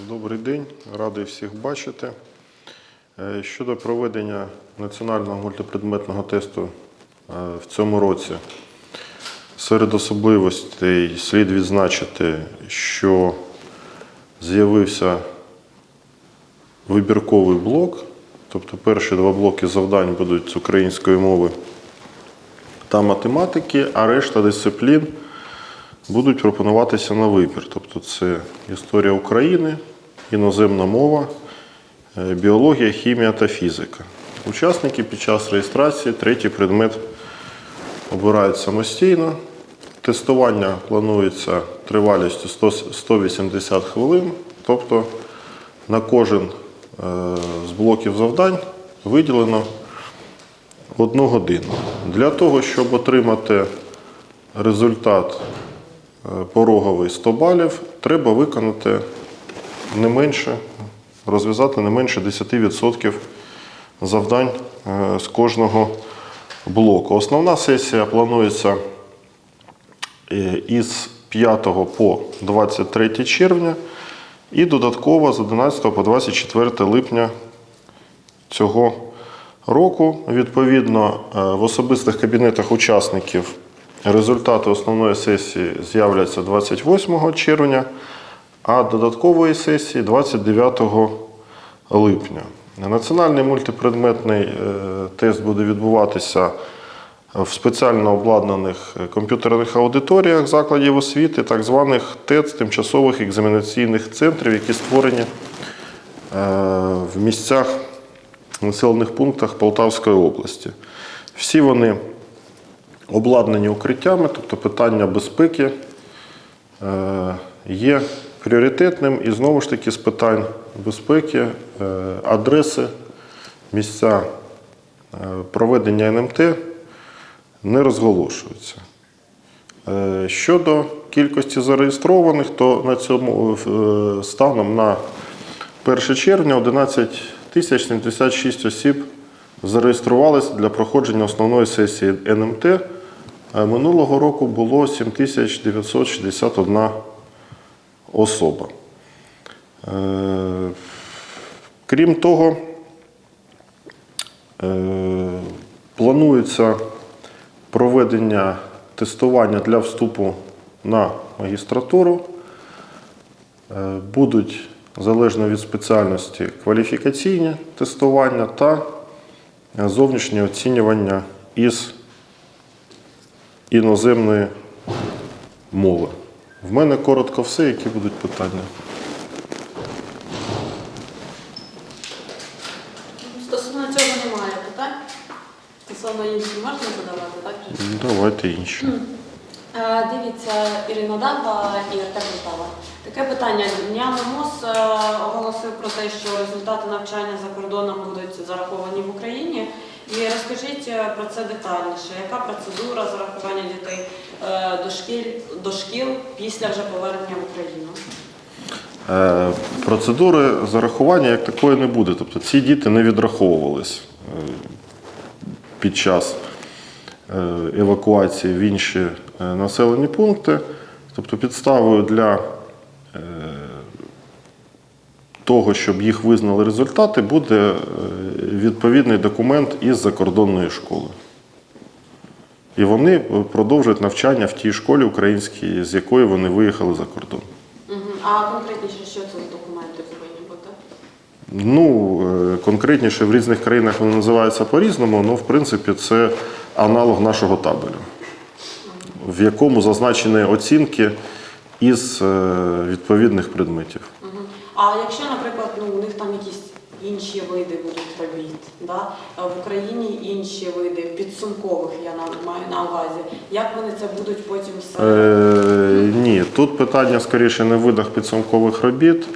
Добрий день, радий всіх бачити. Е, Щодо проведення національного мультипредметного тесту е, в цьому році, серед особливостей слід відзначити, що з'явився вибірковий блок, тобто перші два блоки завдань будуть з української мови та математики, а решта дисциплін будуть пропонуватися на вибір. Тобто це історія України, іноземна мова, е, біологія, хімія та фізика. Учасники під час реєстрації третій предмет обирають самостійно. Тестування планується тривалістю 180 хвилин, тобто на кожен е, з блоків завдань виділено одну годину. Для того, щоб отримати результат пороговий 100 балів, треба виконати не менше, розв'язати не менше 10% завдань е, з кожного блоку. Основна сесія планується е, із 5 по 23 червня і додатково з 11 по 24 липня цього року. Відповідно, е, в особистих кабінетах учасників результати основної сесії з'являться 28 червня, а додаткової сесії 29 липня. Національний мультипредметний е, тест буде відбуватися в спеціально обладнаних е, комп'ютерних аудиторіях закладів освіти, так званих ТЕЦ, тимчасових екзаменаційних центрів, які створені е, в місцях населених пунктах Полтавської області. Всі вони обладнані укриттями, тобто питання безпеки е, є пріоритетним і знову ж таки з питань безпеки, е, адреси, місця е, проведення НМТ не розголошуються. Щодо кількості зареєстрованих, то на цьому станом на 1 червня 11 тисяч 76 осіб зареєструвалися для проходження основної сесії НМТ. Минулого року було 7961 особа. Е, Крім того, е, планується проведення тестування для вступу на магістратуру. Е, Будуть залежно від спеціальності кваліфікаційні тестування та зовнішнє оцінювання із іноземної мови. В мене коротко все, які будуть питання. Стосовно цього немає питань. Стосовно інших можна задавати, так? Давайте інші. Е, Дивіться, Ірина Дава і Артем Полтава. Таке питання. Днями МОЗ е, оголосив про те, що результати навчання за кордоном будуть зараховані в Україні. І розкажіть е, про це детальніше. Яка процедура зарахування дітей е, до шкіл, до шкіл після вже повернення в Україну? Е, Процедури зарахування як такої не буде. Тобто ці діти не відраховувались під час евакуації в інші населені пункти. Тобто підставою для того, щоб їх визнали результати, буде е, відповідний документ із закордонної школи. І вони продовжують навчання в тій школі українській, з якої вони виїхали за кордон. А конкретніше, що це за документи повинні бути? Ну, е, конкретніше в різних країнах вони називаються по-різному, але в принципі це аналог нашого табелю, в якому зазначені оцінки із е, відповідних предметів. А якщо, наприклад, ну, у них там якісь інші види будуть робіт, да? в Україні інші види підсумкових, я маю на увазі, як вони це будуть потім все? Е, ні, тут питання скоріше не в видах підсумкових робіт,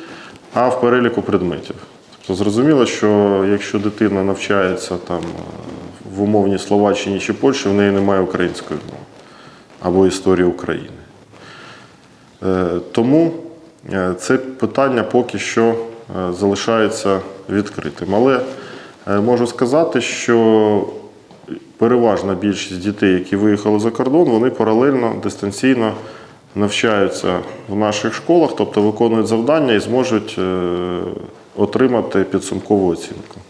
а в переліку предметів. Тобто зрозуміло, що якщо дитина навчається там е, в умовній Словаччині чи Польщі, в неї немає української мови або історії України. Е, Тому це питання поки що е, залишається відкритим. Але е, можу сказати, що переважна більшість дітей, які виїхали за кордон, вони паралельно дистанційно навчаються в наших школах, тобто виконують завдання і зможуть е, отримати підсумкову оцінку.